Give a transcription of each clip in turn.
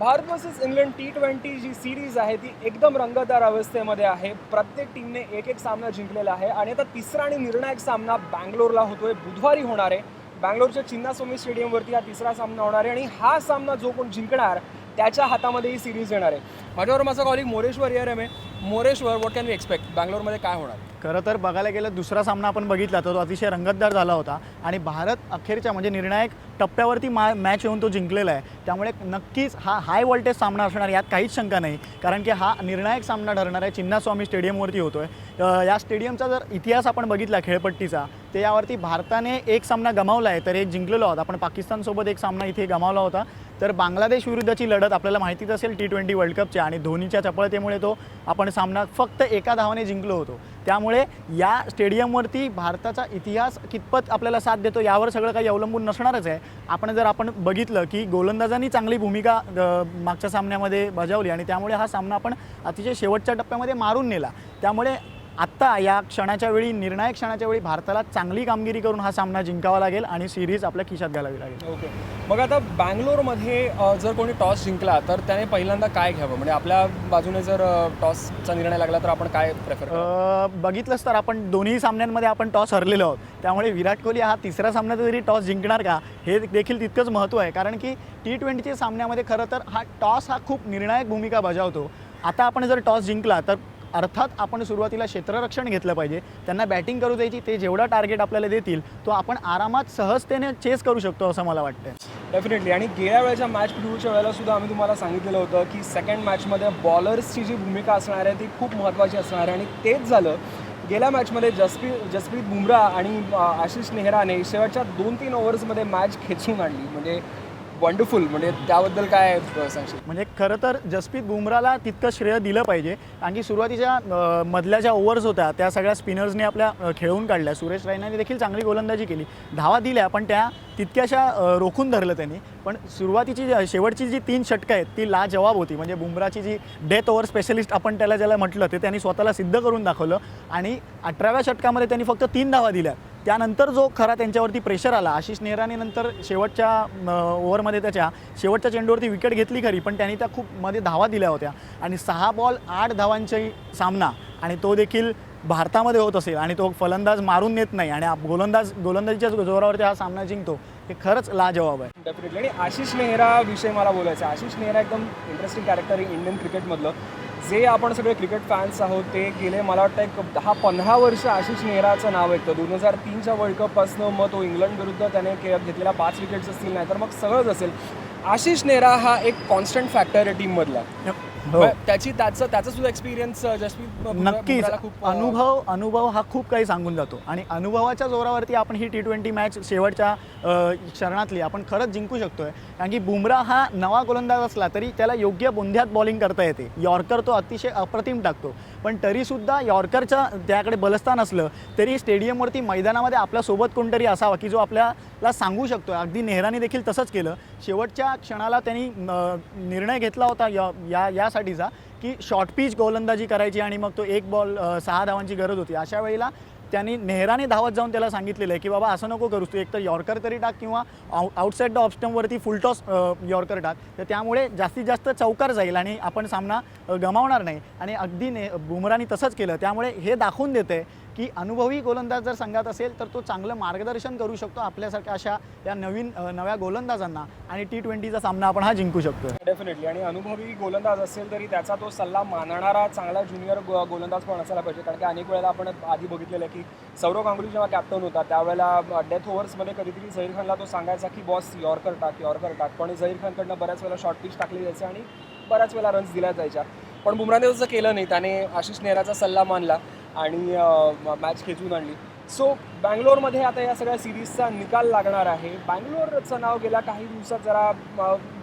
Bharat versus England T twenty जी series आहे ती एकदम रंगतदार अवस्थेमध्ये आहे. प्रत्येक टीमने एक एक सामना जिंकलेला आहे. आणि आता तिसरा आणि निर्णायक सामना बँगलोरला होतोय. बुधवारी होणार आहे. बँगलोरच्या चिन्नास्वामी स्टेडियमवरती हा तिसरा सामना होणार आहे. आणि हा सामना जो कोण जिंकणार त्याच्या हातामध्ये ही सिरीज येणार आहे. माझ्यावर माझा कॉलिग मोरेश्वर येर आहे. Moreshwar what can we expect बँगलोरमध्ये काय होणार? खरं तर बघायला गेलं दुसरा सामना आपण बघितला तर तो अतिशय रंगतदार झाला होता. आणि भारत अखेरच्या म्हणजे निर्णायक टप्प्यावरती मा मॅच येऊन तो जिंकलेला आहे. त्यामुळे नक्कीच हा हाय व्होल्टेज सामना असणार यात काहीच शंका नाही. कारण की हा निर्णायक सामना ठरणार आहे चिन्नास्वामी स्टेडियमवरती होतो आहे या स्टेडियमचा जर इतिहास आपण बघितला खेळपट्टीचा ते यावरती भारताने एक सामना गमावला आहे तर एक जिंकलेलो होता आपण पाकिस्तानसोबत एक सामना इथे गमावला होता. तर बांगलादेश विरुद्धची लढत आपल्याला माहितीच असेल टी ट्वेंटी वर्ल्ड कपच्या आणि धोनीच्या चपळतेमुळे तो आपण सामना फक्त एका धावाने जिंकलो होतो. त्यामुळे या स्टेडियमवरती भारताचा इतिहास कितपत आपल्याला साथ देतो यावर सगळं काही अवलंबून नसणारच आहे. आपण जर आपण बघितलं की गोलंदाजांनी चांगली भूमिका मागच्या सामन्यामध्ये बजावली आणि त्यामुळे हा सामना आपण अतिशय शेवटच्या टप्प्यामध्ये मारून नेला. त्यामुळे आत्ता या क्षणाच्या वेळी निर्णायक क्षणाच्या वेळी भारताला चांगली कामगिरी करून हा सामना जिंकावा लागेल आणि सिरीज आपल्या खिशात घालावी लागेल. ओके. मग आता बँगलोरमध्ये जर कोणी टॉस जिंकला तर त्याने पहिल्यांदा काय घ्यावं? म्हणजे आपल्या बाजूने जर टॉसचा निर्णय लागला तर आपण काय प्रेफर बघितलंच तर आपण दोन्ही सामन्यांमध्ये आपण टॉस हरलेलो आहोत. त्यामुळे विराट कोहली हा तिसऱ्या सामन्यात जरी टॉस जिंकणार का हे देखील तितकंच महत्त्व आहे. कारण की टी ट्वेंटीच्या सामन्यामध्ये खरं तर हा टॉस हा खूप निर्णायक भूमिका बजावतो. आता आपण जर टॉस जिंकला तर अर्थात आपण सुरुवातीला क्षेत्ररक्षण घेतलं पाहिजे त्यांना बॅटिंग करू द्यायची ते जेवढा टार्गेट आपल्याला देतील तो आपण आरामात सहजतेने चेस करू शकतो असं मला वाटतं डेफिनेटली आणि गेल्या वेळेच्या मॅच प्रिव्ह्यूच्या वेळेला सुद्धा आम्ही तुम्हाला सांगितलेलं होतं की सेकंड मॅचमध्ये बॉलर्सची जी भूमिका असणार आहे ती खूप महत्त्वाची असणार आहे. आणि तेच झालं. गेल्या मॅचमध्ये जसप्रीत जसप्रीत बुमराह आणि आशिष नेहराने शेवटच्या दोन तीन ओव्हर्समध्ये मॅच खेचून आणली. म्हणजे वंडरफुल म्हणजे त्याबद्दल काय सांगशील? म्हणजे खरं तर जसप्रीत बुमराला तितकं श्रेय दिलं पाहिजे. कारण की सुरुवातीच्या मधल्या ज्या ओव्हर्स होत्या त्या सगळ्या स्पिनर्सने आपल्या खेळून काढल्या. सुरेश रायनाने देखील चांगली गोलंदाजी केली. धावा दिल्या पण त्या तितक्याशा रोखून धरलं त्यांनी. पण सुरुवातीची जी- शेवटची जी तीन षटकं आहेत ती लाजवाब होती. म्हणजे बुमराची जी डेथ ओव्हर स्पेशलिस्ट आपण त्याला ज्याला म्हटलं ते त्यांनी स्वतःला सिद्ध करून दाखवलं. आणि अठराव्या षटकामध्ये त्यांनी फक्त तीन धावा दिल्या. त्यानंतर जो खरा त्यांच्यावरती प्रेशर आला आशिष नेहराने नंतर शेवटच्या ओव्हरमध्ये त्याच्या शेवटच्या चेंडूवरती विकेट घेतली खरी पण त्यांनी त्या खूप मध्ये धावा दिल्या होत्या. आणि सहा बॉल आठ धावांचाही सामना आणि तो देखील भारतामध्ये होत असेल आणि तो फलंदाज मारून नेत नाही आणि गोलंदाज गोलंदाजीच्या जोरावरती हा सामना जिंकतो हे खरंच लाजवाब आहे. डेफिनेटली आणि आशिष नेहरा विषय मला बोलायचं आशिष नेहरा एकदम इंटरेस्टिंग कॅरेक्टर इंडियन क्रिकेटमधलं जे आपण सगळे क्रिकेट फॅन्स आहोत ते गेले मला वाटतं एक दहा पंधरा वर्ष आशिष नेहराचं नाव येतं. दोन हजार तीनच्या वर्ल्ड कपपासनं मग तो इंग्लंड विरुद्ध त्याने के घेतलेला पाच विकेट्स असतील नाही तर मग सगळंच असेल. आशिष नेहरा हा एक कॉन्स्टंट फॅक्टर आहे टीममधला हो. त्याची त्याचं त्याचा सुद्धा एक्सपिरियन्स जसप्रीत बुमरा- नक्कीच. बुमराला खूप अं, अनुभव अनुभव हा खूप काही सांगून जातो. आणि अनुभवाच्या जोरावरती आपण ही टी ट्वेंटी मॅच शेवटच्या अ, क्षणातली आपण खरंच जिंकू शकतोय. कारण की बुमराह हा नवा गोलंदाज असला तरी त्याला योग्य बोंध्यात बॉलिंग करता येते. यॉर्कर तो अतिशय अप्रतिम टाकतो. पण तरीसुद्धा यॉर्करच्या त्याकडे बलस्थान असलं तरी स्टेडियमवरती मैदानामध्ये आपल्यासोबत कोणतरी असावा की जो आपल्याला सांगू शकतो अगदी नेहराने देखील तसंच केलं. शेवटच्या क्षणाला त्यांनी निर्णय घेतला होता या या यासाठीचा की शॉर्ट पिच गोलंदाजी करायची आणि मग तो एक बॉल सहा धावांची गरज होती. अशा वेळेला त्यांनी नेहराने धावत जाऊन त्याला सांगितलेलं आहे की बाबा असं नको करूस तू एकतर यॉर्कर तरी टाक किंवा आउ आउटसाईड द ऑप्स्टमवरती फुल टॉस यॉर्कर टाक. तर त्यामुळे जास्तीत जास्त चौकार जाईल आणि आपण सामना गमावणार नाही. आणि अगदी ने बुमरानी तसंच केलं. त्यामुळे हे दाखवून देते की अनुभवी गोलंदाज जर संघात असेल तर तो चांगलं मार्गदर्शन करू शकतो आपल्यासारख्या अशा या नवीन नव्या गोलंदाजांना. आणि टी ट्वेंटीचा सामना आपण हा जिंकू शकतो डेफिनेटली आणि अनुभवी गोलंदाज असेल तरी त्याचा तो सल्ला मानणारा चांगला ज्युनियर गोलंदाज पण असायला पाहिजे. कारण की अनेक वेळेला आपण आधी बघितलेलं आहे की सौरव गांगुली जेव्हा कॅप्टन होता त्यावेळेला डेथ ओव्हर्समध्ये कधीतरी झहीर खानला तो सांगायचा की बॉस यॉर्कर टाक यॉर्कर टाक पण झहीर खानकडनं बऱ्याच वेळेला शॉर्ट पिच टाकली जायचे आणि बऱ्याच वेळा रन्स दिल्या जायच्या. पण बुमराने तसं केलं नाही. त्याने आशिष नेहराचा सल्ला मानला. आणि मॅच खेचून आणली. सो बँगलोरमध्ये आता या सगळ्या सिरीजचा निकाल लागणार आहे. बँगलोरचं नाव गेल्या काही दिवसात जरा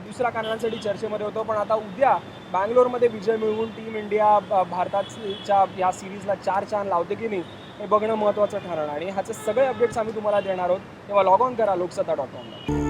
दुसऱ्या कारणांसाठी चर्चेमध्ये होतं पण आता उद्या बँगलोरमध्ये विजय मिळवून टीम इंडिया भारताच्या या सिरीजला चार चान लावते की नाही हे बघणं महत्त्वाचं ठरणार. आणि ह्याचे सगळे अपडेट्स आम्ही तुम्हाला देणार आहोत. तेव्हा लॉग ऑन करा लोकसत्ता डॉट कॉमला